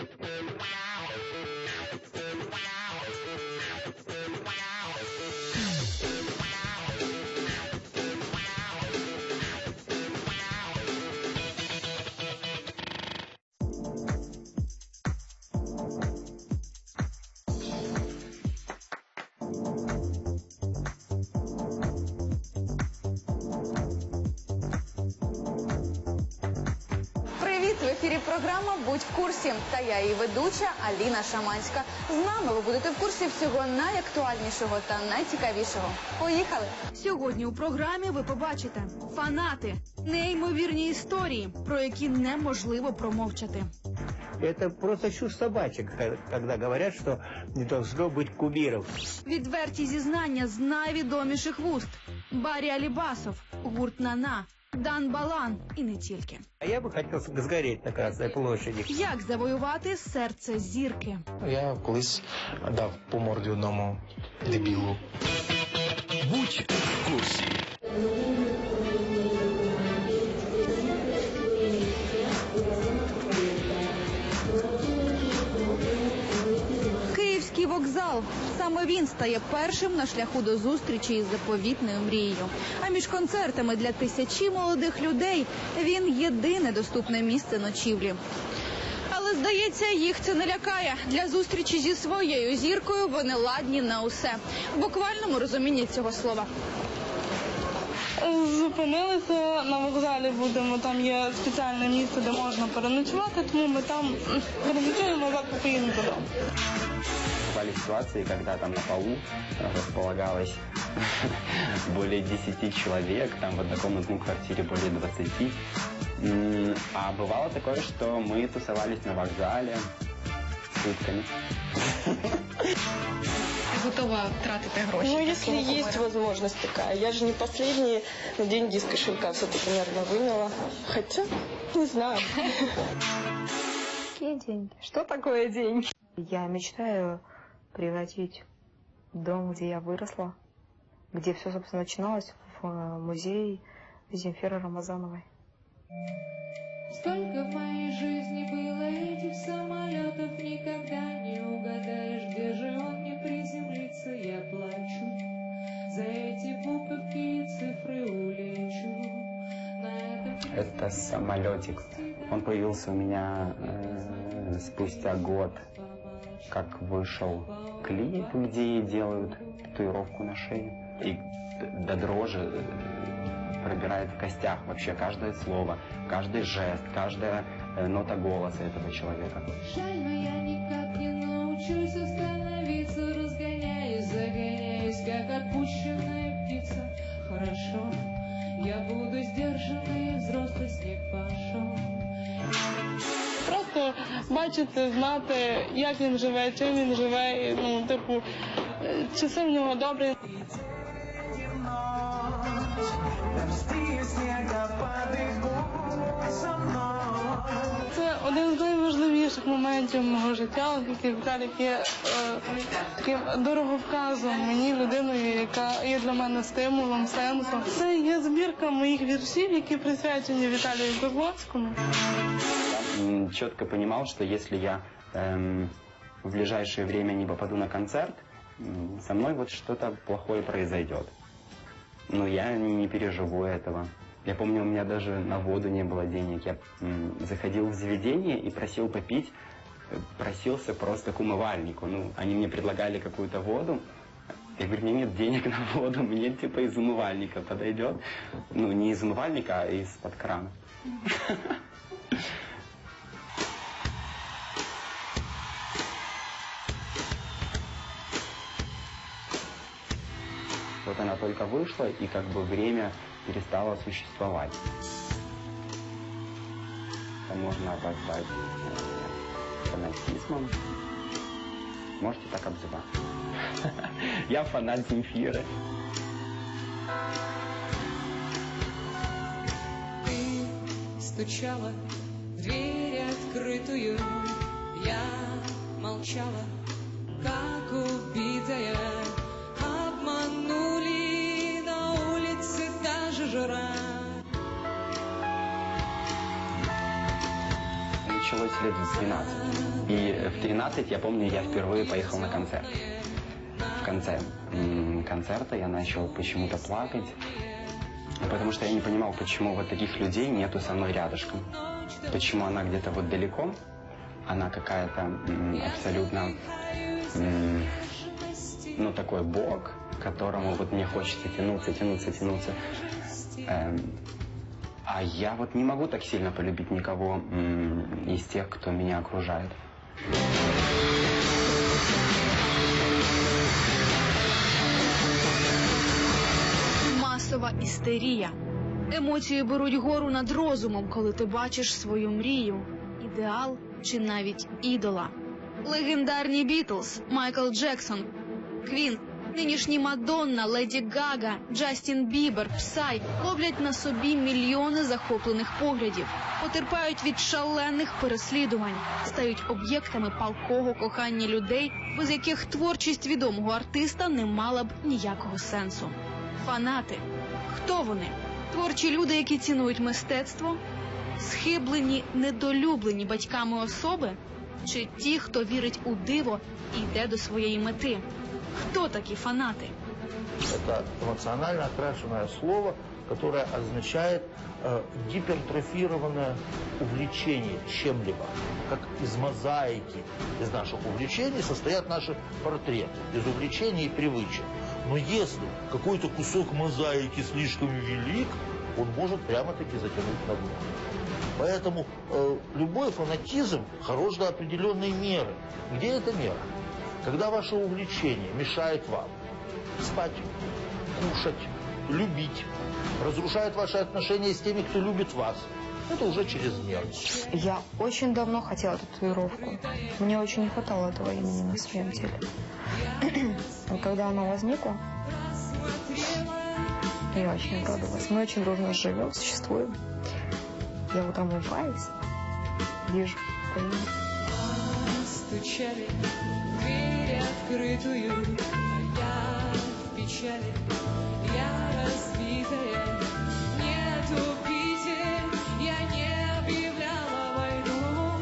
Thank you. Ефірі програма Будь в курсі. Та я її ведуча Аліна Шаманська. З нами ви будете в курсі всього найактуальнішого та найцікавішого. Поїхали! Сьогодні у програмі ви побачите фанати, неймовірні історії, про які неможливо промовчати. Это просто чушь собачек, ка- когда говорят, что не должно быть кумиров. Відверті зізнання з найвідоміших вуст: Барі Алібасов, гурт Нана, Дан Балан і не тільки. А я би хотів згоріти на Красній площаді. Як завоювати серце зірки? Я колись дав по морді одному дебілу. Будь в курсі. Саме він стає першим на шляху до зустрічі із заповітною мрією. А між концертами для тисячі молодих людей він єдине доступне місце ночівлі. Але здається, їх це не лякає. Для зустрічі зі своєю зіркою вони ладні на усе в буквальному розумінні цього слова. Зупинилися на вокзалі, будемо. Там є спеціальне місце, де можна переночувати, тому ми там переночуємо, а поїдемо додому. Бывали ситуации, когда там на полу располагалось более 10 человек, там в однокомнатной квартире более 20. М, А бывало такое, что мы тусовались на вокзале сутками. готова тратити гроші. Ну, если есть возможность такая. Я же не последние деньги из кошелька все-таки, наверное, выняла. Хотя, не знаю. Какие деньги? Что такое деньги? Я мечтаю превратить дом, где я выросла, где все, собственно, начиналось, в э, музей Земфиры Рамазановой. Столько в моей жизни было этих самолетов, никогда не угадаешь, где же он не приземлится, я плачу. За эти буковки и цифры улечу. Это самолетик. Он появился у меня э, спустя год, как вышел клип, где делают татуировку на шее. И до дрожи э, пробирает в костях вообще каждое слово, каждый жест, каждая э, нота голоса этого человека. Жаль, но я никак не научусь остановиться, разгоняюсь, загоняюсь, как отпущенная птица. Хорошо, я буду сдержанный, бачити, знати, як він живе, чим він живе, ну, типу, чи все в нього добре. Це один з найважливіших моментів мого життя, оскільки Віталік є е, таким дороговказом мені, людиною, яка є для мене стимулом, сенсом. Це є збірка моїх віршів, які присвячені Віталію Козловському. Четко понимал, что если я эм, в ближайшее время не попаду на концерт, со мной вот что-то плохое произойдет. Но я не переживу этого. Я помню, у меня даже на воду не было денег. Я заходил в заведение и просил попить, э, просился просто к умывальнику. Ну, они мне предлагали какую-то воду. Я говорю, меня нет денег на воду, мне типа из умывальника подойдет. Ну, не из умывальника, а из-под крана. Только вышла, и как бы время перестало существовать. Это можно обозвать э, фанатизмом. Можете так обзывать. Я фанат Земфиры. Ты стучала в дверь открытую, я молчала, как убитая. Началось лет в 12. И в 13, я помню, я впервые поехал на концерт. В конце концерта я начал почему-то плакать, потому что я не понимал, почему вот таких людей нету со мной рядышком. Почему она где-то вот далеко, она какая-то абсолютно, ну, такой бог, к которому вот мне хочется тянуться, тянуться, тянуться. Эм, а я вот не могу так сильно полюбить никого м, из тех, кто меня окружает. Масова істерія. Емоції беруть гору над розумом, коли ти бачиш свою мрію, ідеал чи навіть ідола. Легендарні Бітлз, Майкл Джексон, Квін, нинішні Мадонна, Леді Гага, Джастін Бібер, Псай ловлять на собі мільйони захоплених поглядів, потерпають від шалених переслідувань, стають об'єктами палкого кохання людей, без яких творчість відомого артиста не мала б ніякого сенсу. Фанати. Хто вони? Творчі люди, які цінують мистецтво, схиблені, недолюблені батьками особи, чи ті, хто вірить у диво і йде до своєї мети? Хто такі фанати? Это эмоционально окрашенное слово, которое означает э, гипертрофированное увлечение чем-либо. Как из мозаики из наших увлечений состоят наши портреты, из увлечений и привычек. Но если какой-то кусок мозаики слишком велик, он может прямо-таки затянуть на дно. Поэтому э, любой фанатизм хорош до определенной меры. Где эта мера? Когда ваше увлечение мешает вам спать, кушать, любить, разрушает ваши отношения с теми, кто любит вас, это уже чрезмерно. Я очень давно хотела татуировку. Мне очень не хватало этого имени на своем теле. И когда оно возникло, я очень обрадовалась. Мы очень дружно живем, существуем. Я вот умываюсь, вижу это имя. Стучали открытую, я в печали, я разбитая. Нету Питер, я не объявляла войну.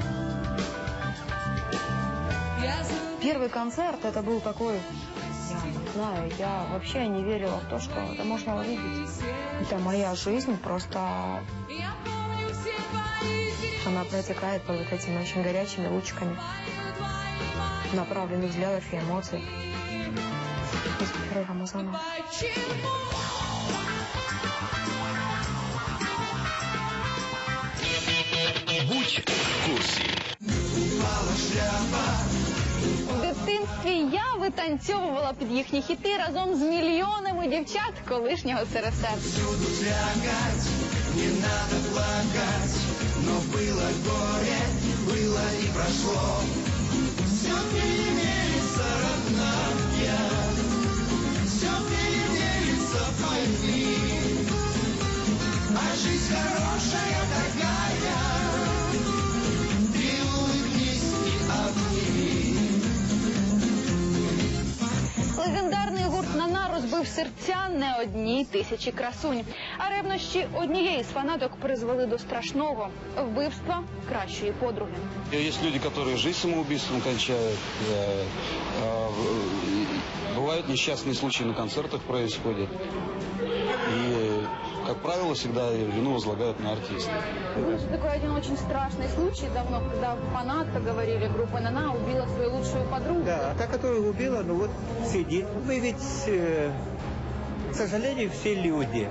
Я Первый концерт это был такой, я не знаю, я вообще не верила в то, что это можно увидеть. Это моя жизнь, просто она протекает под вот этими очень горячими лучиками направленных взглядов и эмоций. Из Будь в курсі. В дитинстві я витанцьовувала під їхні хіти разом з мільйонами дівчат колишнього СРСР. Легендарний гурт Нана розбив серця не одній тисячі красунь. А ревнощі однієї з фанаток призвели до страшного вбивства кращої подруги. Есть люди, которые жизнь самоубийством кончают. э, а, в- Бывают несчастные случаи на концертах происходят. И, как правило, всегда вину возлагают на артиста. Был такой один очень страшный случай давно, когда фанатка, говорили, группа Нана убила свою лучшую подругу. Да, а та, которая убила, ну вот сидит. Мы ведь, э, к сожалению, все люди.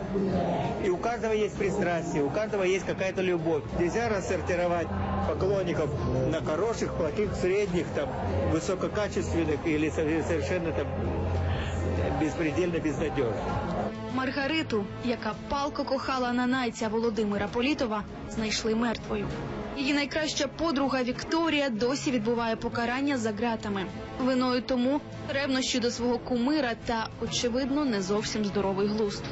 И у каждого есть пристрастие, у каждого есть какая-то любовь. Нельзя рассортировать поклонников на хороших, плохих, средних, там, высококачественных или со- совершенно там беспредельно безнадежных. Маргариту, яка палко кохала нанайця Володимира Політова, знайшли мертвою. Її найкраща подруга Вікторія досі відбуває покарання за ґратами. Виною тому ревнощі до свого кумира та, очевидно, не зовсім здоровий глузд.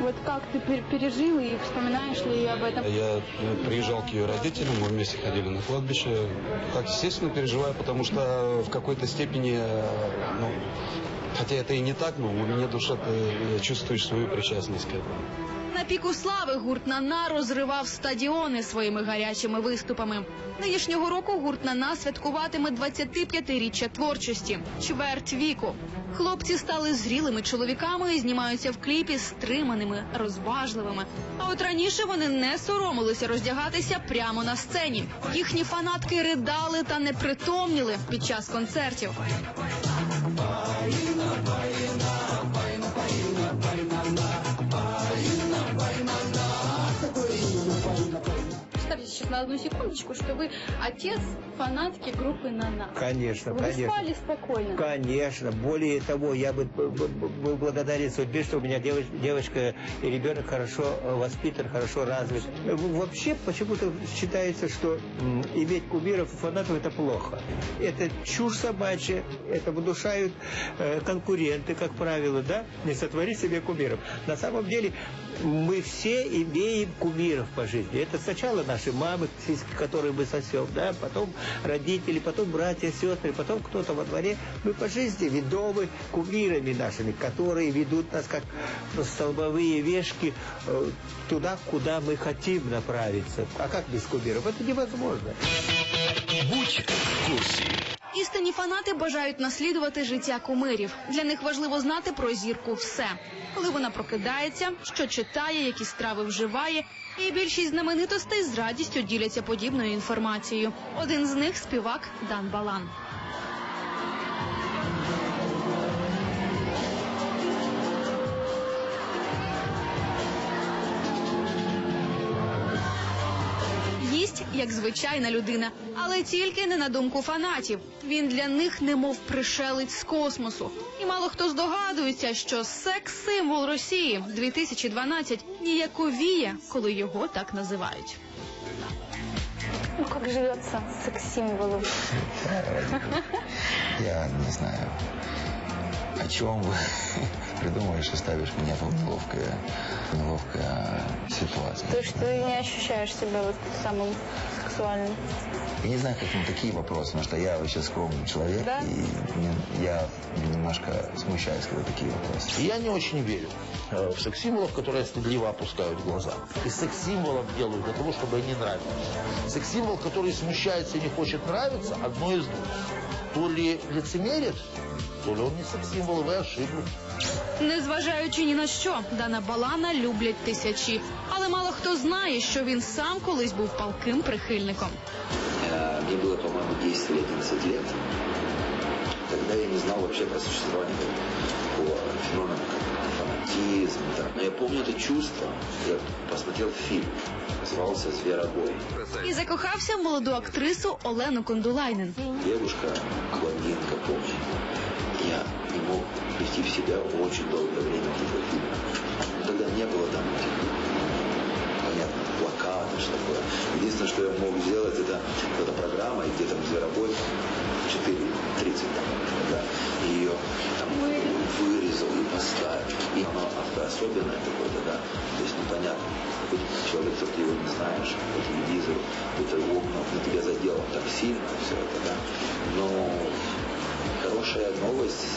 Вот как ты пережил и вспоминаешь ли об этом? Я э, приезжал к ее родителям, мы вместе ходили на кладбище. Так, естественно, переживаю, потому что в какой-то степени, э, ну, хотя это и не так, но в глубине души ты чувствуешь свою причастность к этому. На піку слави гурт Нана розривав стадіони своїми гарячими виступами. Нинішнього року гурт Нана святкуватиме 25-річчя творчості, чверть віку. Хлопці стали зрілими чоловіками і знімаються в кліпі стриманими, розважливими. А от раніше вони не соромилися роздягатися прямо на сцені. Їхні фанатки ридали та непритомніли під час концертів. Одну секундочку, что вы отец фанатки группы «Нана». Конечно, Вы конечно. спали спокойно. Конечно. Более того, я бы был благодарен судьбе, что у меня девоч- девочка и ребенок хорошо э, воспитан, хорошо развит. Э, Вообще почему-то считается, что иметь кумиров и фанатов это плохо. Это чушь собачья, это внушают э, конкуренты, как правило, да? Не сотвори себе кумиров. На самом деле мы все имеем кумиров по жизни. Это сначала наши мамы, сиськи, которые мы сосем, да, потом родители, потом братья, сестры, потом кто-то во дворе. Мы по жизни ведомы кумирами нашими, которые ведут нас как столбовые вешки э, туда, куда мы хотим направиться. А как без кумиров? Это невозможно. Будь в курсі. Істинні фанати бажають наслідувати життя кумирів. Для них важливо знати про зірку все. Коли вона прокидається, що читає, які страви вживає. І більшість знаменитостей з радістю діляться подібною інформацією. Один з них співак Дан Балан. Як звичайна людина, але тільки не на думку фанатів. Він для них немов пришелець з космосу. І мало хто здогадується, що секс-символ Росії 2012 ніяковіє, коли його так називають. Ну, как живется секс-символу? Я не знаю, чем вы придумаешь и ставишь меня в неловкое, неловкая ситуация. То есть ты не ощущаешь себя вот самым сексуальным? Я не знаю, как на такие вопросы, потому что я вообще скромный человек, Да? и я немножко смущаюсь, когда такие вопросы. Я не очень верю э, в секс-символов, которые стыдливо опускают глаза. И секс-символов делают для того, чтобы они нравились. Секс-символ, который смущается и не хочет нравиться, одно из двух. То ли лицемерит, то ли он не секс-символ, и вы ошиблись. Незважаючи ні на що, Дана Балана люблять тисячі, але мало хто знає, що він сам колись був палким прихильником. Э, Мне было, по-моему, 10 или 11 лет. Тогда я не знал вообще про существование такого феномена, как фанатизм. да. Но я помню это чувство. Я посмотрел фильм, назывался «Зверобой». І закохався в молоду актрису Олену Кондулайнен. Девушка, блондинка, помню. Я не мог прийти в себя очень долгое время от этого фильма. Но тогда не было там понятно, плакатов, что такое. Единственное, что я мог сделать, это эта программа, и где там зверобой, 4.30 там, да, и ее там вырезал и поставил. И оно ос- особенное какое-то, да, то есть непонятно. Какой-то человек, что ты его не знаешь, по телевизору, это окна на тебя задело так сильно все это, да. Но хорошая новость,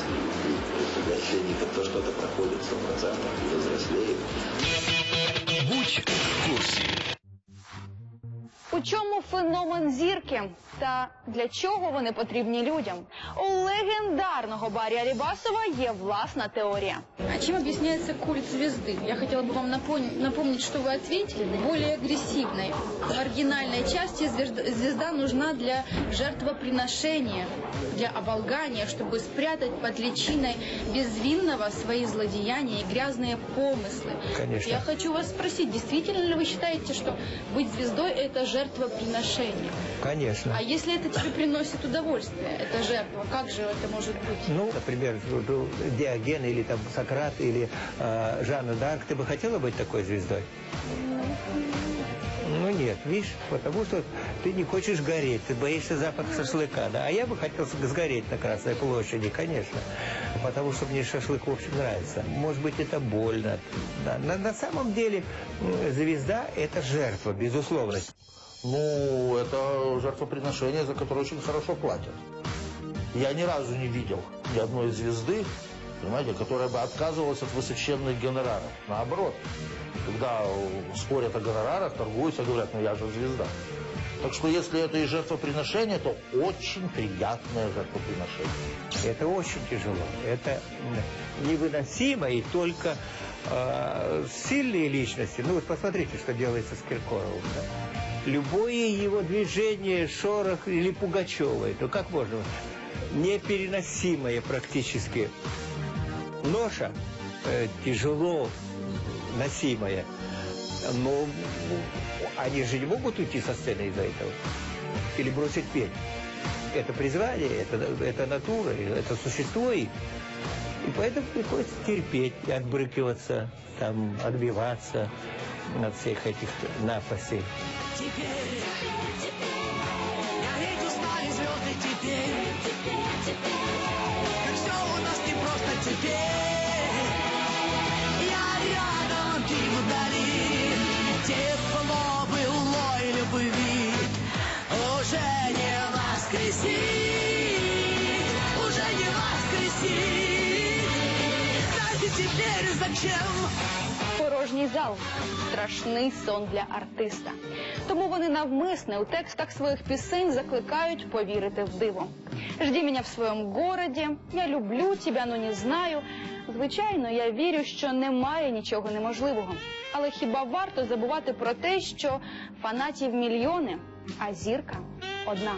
если не то что-то проходит 100% и взрослеет. Будь в курсі. У чому феномен зірки? Та для чого вони потрібні людям? У легендарного Барі Алібасова є власна теорія. А чем объясняется культ звезды? Я хотела бы вам напомнить, напомнить, что вы ответили. Более агрессивной, маргинальной части звезд- звезда нужна для жертвоприношения, для оболгания, чтобы спрятать под личиной безвинного свои злодеяния и грязные помыслы. Конечно. Я хочу вас спросить, действительно ли вы считаете, что быть звездой – это жертвоприношение? Конечно. А если это тебе приносит удовольствие, это жертва, как же это может быть? Ну, например, Диоген или там Сократ или э, Жанна Дарк, ты бы хотела быть такой звездой? Ну нет, видишь, потому что ты не хочешь гореть, ты боишься запах шашлыка, да? А я бы хотел сгореть на Красной площади, конечно, потому что мне шашлык, в общем, нравится. Может быть, это больно. Да. На, на самом деле звезда – это жертва, безусловно. Ну, это жертвоприношение, за которое очень хорошо платят. Я ни разу не видел ни одной звезды, понимаете, которая бы отказывалась от высоченных гонораров. Наоборот, когда спорят о гонорарах, торгуются, говорят, ну я же звезда. Так что если это и жертвоприношение, то очень приятное жертвоприношение. Это очень тяжело. Это невыносимо, и только э, сильные личности. Ну вот посмотрите, что делается с Киркоровым. Любое его движение, шорох или Пугачевой, то как можно? Непереносимое практически. Ноша э, тяжело носимая. Но ну, они же не могут уйти со сцены из-за этого. Или бросить петь. Это призвание, это, это натура, это существует. И поэтому приходится терпеть отбрыкиваться, там, отбиваться от всех этих напастей. Теперь, гореть устали звезды теперь, как все у нас не просто теперь. Я рядом, ты вдали, тепло былой любви уже не воскресить, уже не воскресить. Знаете теперь зачем? Зал страшний сон для артиста. Тому вони навмисне у текстах своїх пісень закликають повірити в диво. Жди мене в своєму городі, я люблю тебе, но не знаю. Звичайно, я вірю, що немає нічого неможливого. Але хіба варто забувати про те, що фанатів мільйони, а зірка одна?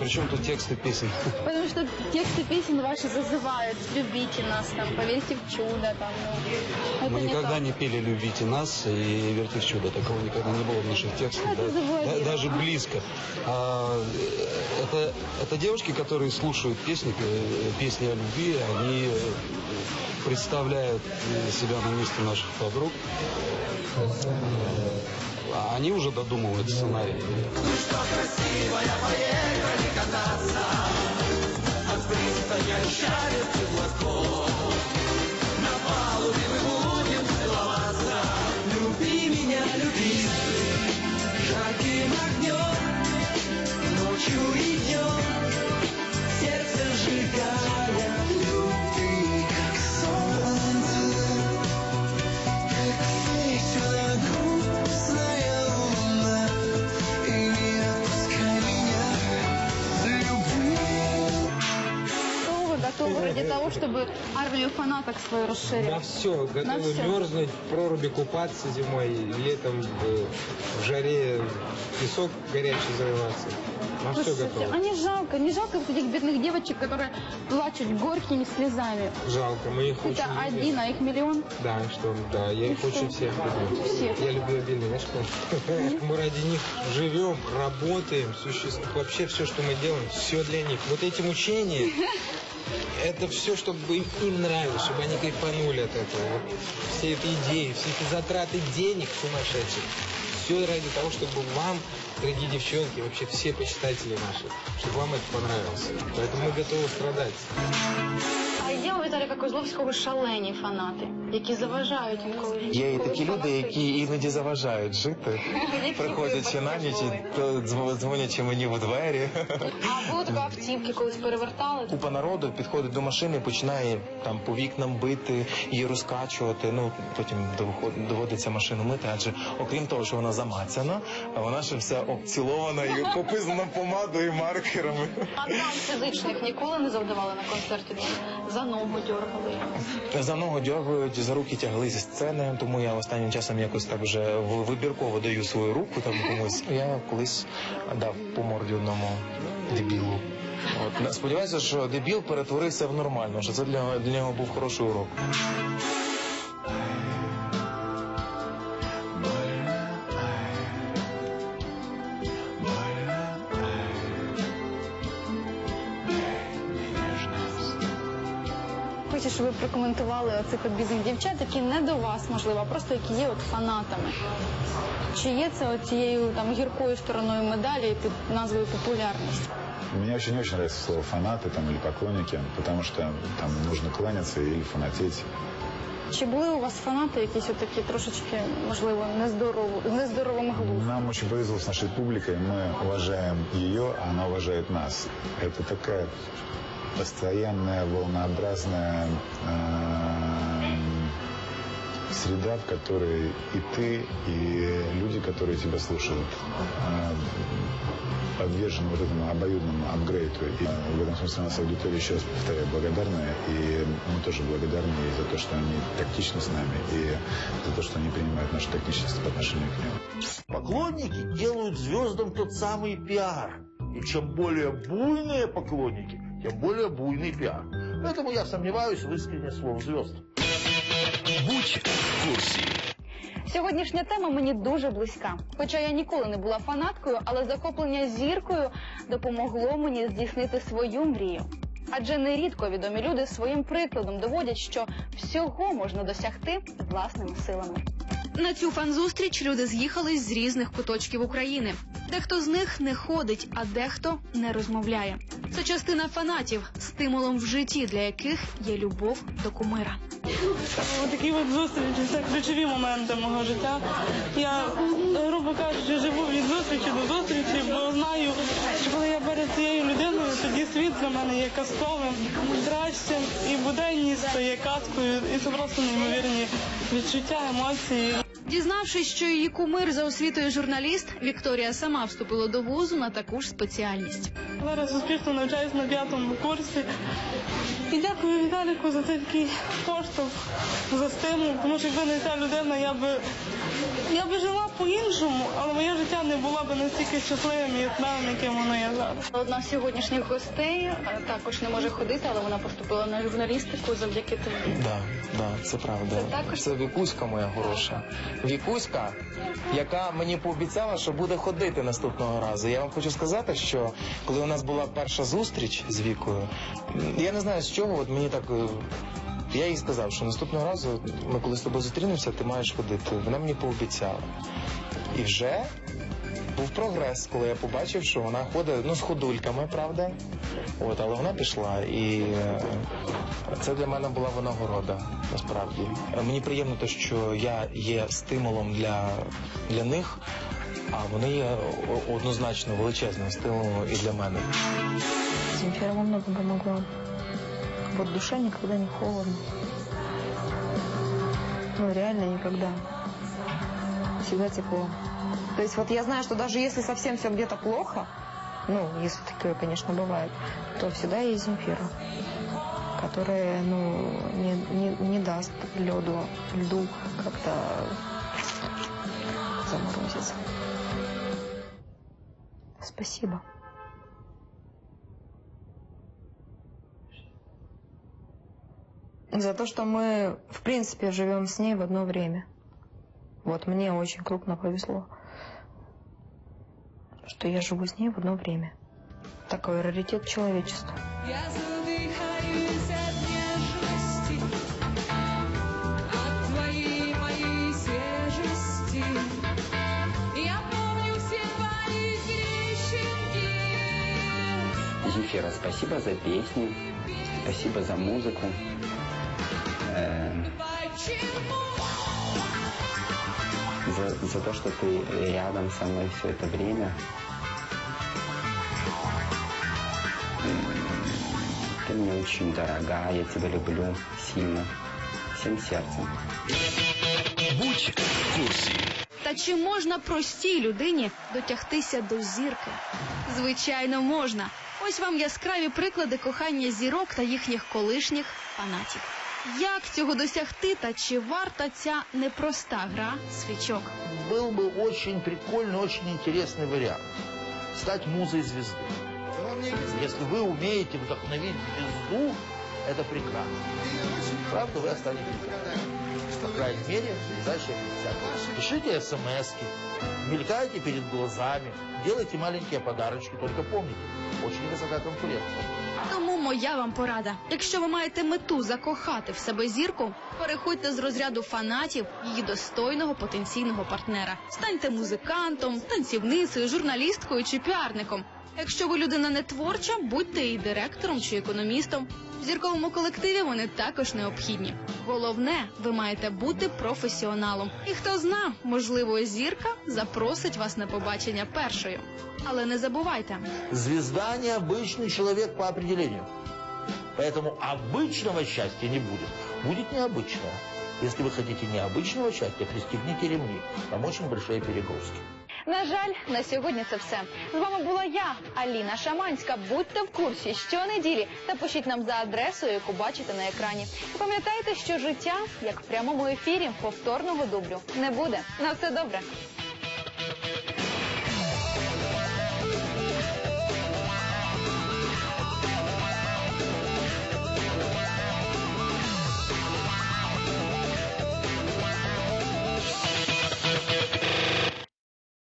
Причем тут тексты песен? Потому что тексты песен ваши зазывают. Любите нас, там, поверьте в чудо. Там, ну, Мы не никогда так. не пели «Любите нас» и «Верьте в чудо». Такого никогда не было в наших текстах. Да- даже близко. А, э, это, это девушки, которые слушают песни, э, песни о любви, они э, представляют себя на месте наших подруг. А они уже додумывают сценарий. Что красивая, поехали кататься От пристани шарит теплотков На того, чтобы армию фанаток свою расширить? На все, готовы На всё. мерзнуть, в проруби купаться зимой, летом в, в жаре песок горячий зарываться. На все Слушайте, готовы. а не жалко, не жалко вот этих бедных девочек, которые плачут горькими слезами. Жалко, мы их Это очень любим. один, а их миллион. Да, что, да, я И их что? очень всех люблю. Всех? Я люблю обильно, знаешь, как? Мы ради них живем, работаем, существуем. Вообще все, что мы делаем, все для них. Вот эти мучения, это все, чтобы им, им нравилось, чтобы они кайфанули от этого. Вот все эти идеи, все эти затраты денег сумасшедших. Все ради того, чтобы вам, дорогие девчонки, вообще все почитатели наши, чтобы вам это понравилось. Поэтому мы готовы страдать. Є у Віталіка Козловського шалені фанати, які заважають інколи. Є і такі люди, які іноді заважають жити, приходячи на ніч, дзвонячи мені в двері. А таке автівки колись перевертали. Купа народу підходить до машини, починає там по вікнам бити, її розкачувати. Ну потім доводиться машину мити, адже окрім того, що вона замацяна, вона ще вся обцілована і пописана помадою і маркерами. А там фізичних ніколи не завдавали на концерті. За ногу дергали. За ногу дергають, за руки тягли зі сцени, тому я останнім часом якось так вже вибірково даю свою руку там комусь. Я колись дав по морді одному дебілу. От сподіваюся, що дебіл перетворився в нормально, що це для, для нього був хороший урок. Хочу, щоб ви прокоментували оцих от бідних дівчат, які не до вас, можливо, а просто які є от фанатами. Чи є це от цією там гіркою стороною медалі під назвою популярність? Мне очень-очень нравится слово фанаты там, или поклонники, потому что там нужно кланяться или фанатеть. Чи були у вас фанати якісь от такі трошечки, можливо, нездорово, з нездоровим глуздом? Нам очень повезло с нашей публикой, мы уважаем ее, а она уважает нас. Это такая постоянная волнообразная э, среда, в которой и ты, и люди, которые тебя слушают, э, подвержены вот этому обоюдному апгрейду. И в этом смысле у нас аудитория, еще раз повторяю, благодарная. И мы тоже благодарны ей за то, что они тактичны с нами, и за то, что они принимают нашу тактичность по отношению к ним. Поклонники делают звездам тот самый пиар. И чем более буйные поклонники, тем более буйный пиар. Поэтому я сомневаюсь в искренне слов звезд. Будь в курсі. Сьогоднішня тема мені дуже близька. Хоча я ніколи не була фанаткою, але захоплення зіркою допомогло мені здійснити свою мрію. Адже нерідко відомі люди своїм прикладом доводять, що всього можна досягти власними силами. На цю фан-зустріч люди з'їхались з різних куточків України. Дехто з них не ходить, а дехто не розмовляє. Це частина фанатів, стимулом в житті, для яких є любов до кумира. Такі от зустрічі це ключові моменти мого життя. Я, грубо кажучи, живу від зустрічі до зустрічі, бо знаю, що коли я перед цією людиною, тоді світ для мене є казковим, кращим, і буденність стає казкою, і це просто неймовірні відчуття, емоції. Дізнавшись, що її кумир за освітою журналіст, Вікторія сама вступила до вузу на таку ж спеціальність. Зараз успішно навчаюся на п'ятому курсі. І дякую Віталіку за такий поштовх, за стимул, тому що якби не ця людина, я би я би жила по-іншому, але моє життя не було б настільки щасливим і яскравим, яким воно є зараз. Одна з сьогоднішніх гостей е, також не може ходити, але вона поступила на журналістику завдяки тобі. Да, да, це правда. Це також- Це Вікуська моя хороша. Вікуська, яка мені пообіцяла, що буде ходити наступного разу. Я вам хочу сказати, що коли у нас була перша зустріч з Вікою, я не знаю з чого, от мені так. Я їй сказав, що наступного разу ми коли з тобою зустрінемося, ти маєш ходити. Вона мені пообіцяла. І вже був прогрес, коли я побачив, що вона ходить ну з ходульками, правда. От, але вона пішла, і е, це для мене була винагорода, насправді. Е, Мені приємно те, що я є стимулом для, для них, а вони є однозначно величезним стимулом і для мене. Земфира во многом помогла. Вот душа никогда не холодно. Ну, реально никогда. Всегда тепло. То есть вот я знаю, что даже если совсем все где-то плохо, ну, если такое, конечно, бывает, то всегда есть Земфира, которая, ну, не, не, не даст льду, льду как-то заморозиться. Спасибо. За то, что мы, в принципе, живем с ней в одно время. Вот мне очень крупно повезло, что я живу с ней в одно время. Такой раритет человечества. Я задыхаюсь от нежности, от твоей моей свежести. Я помню все твои трещинки. Земфира, спасибо за песни, спасибо за музыку. Э, за, за то, что ты рядом со мной все это время. М, Ты мне очень дорога, я тебя люблю сильно, всем сердцем. Будь в курсі. Та чи можна простій людині дотягтися до зірки? Звичайно, можна. Ось вам яскраві приклади кохання зірок та їхніх колишніх фанатів. Як цього досягти та чи варта ця непроста гра свічок? Был бы очень прикольный, очень интересный вариант. Стать музой звезды. Если вы умеете вдохновить звезду, это прекрасно. Правда, вы останетесь прекрасны. По крайней мере, 50 лет. Пишите смс мелькайте перед глазами, делайте маленькие подарочки, только помните, очень высока конкуренция. Моя вам порада. Якщо ви маєте мету закохати в себе зірку, переходьте з розряду фанатів її достойного потенційного партнера. Станьте музикантом, танцівницею, журналісткою чи піарником. Якщо ви людина не творча, будьте і директором чи економістом В зірковому колективі вони також необхідні. Головне, ви маєте бути професіоналом. І хто зна, можливо, зірка запросить вас на побачення першою. Але не забувайте, Звезда необычный человек по определению. Поэтому обычного счастья не будет. Будет необычное. Если вы хотите необычного счастья, пристегните ремни. Там очень большие перегрузки. На жаль, на сьогодні це все. З вами була я, Аліна Шаманська. Будьте в курсі щонеділі та пишіть нам за адресою, яку бачите на екрані. І пам'ятайте, що життя, як в прямому ефірі, повторного дублю не буде. На все добре.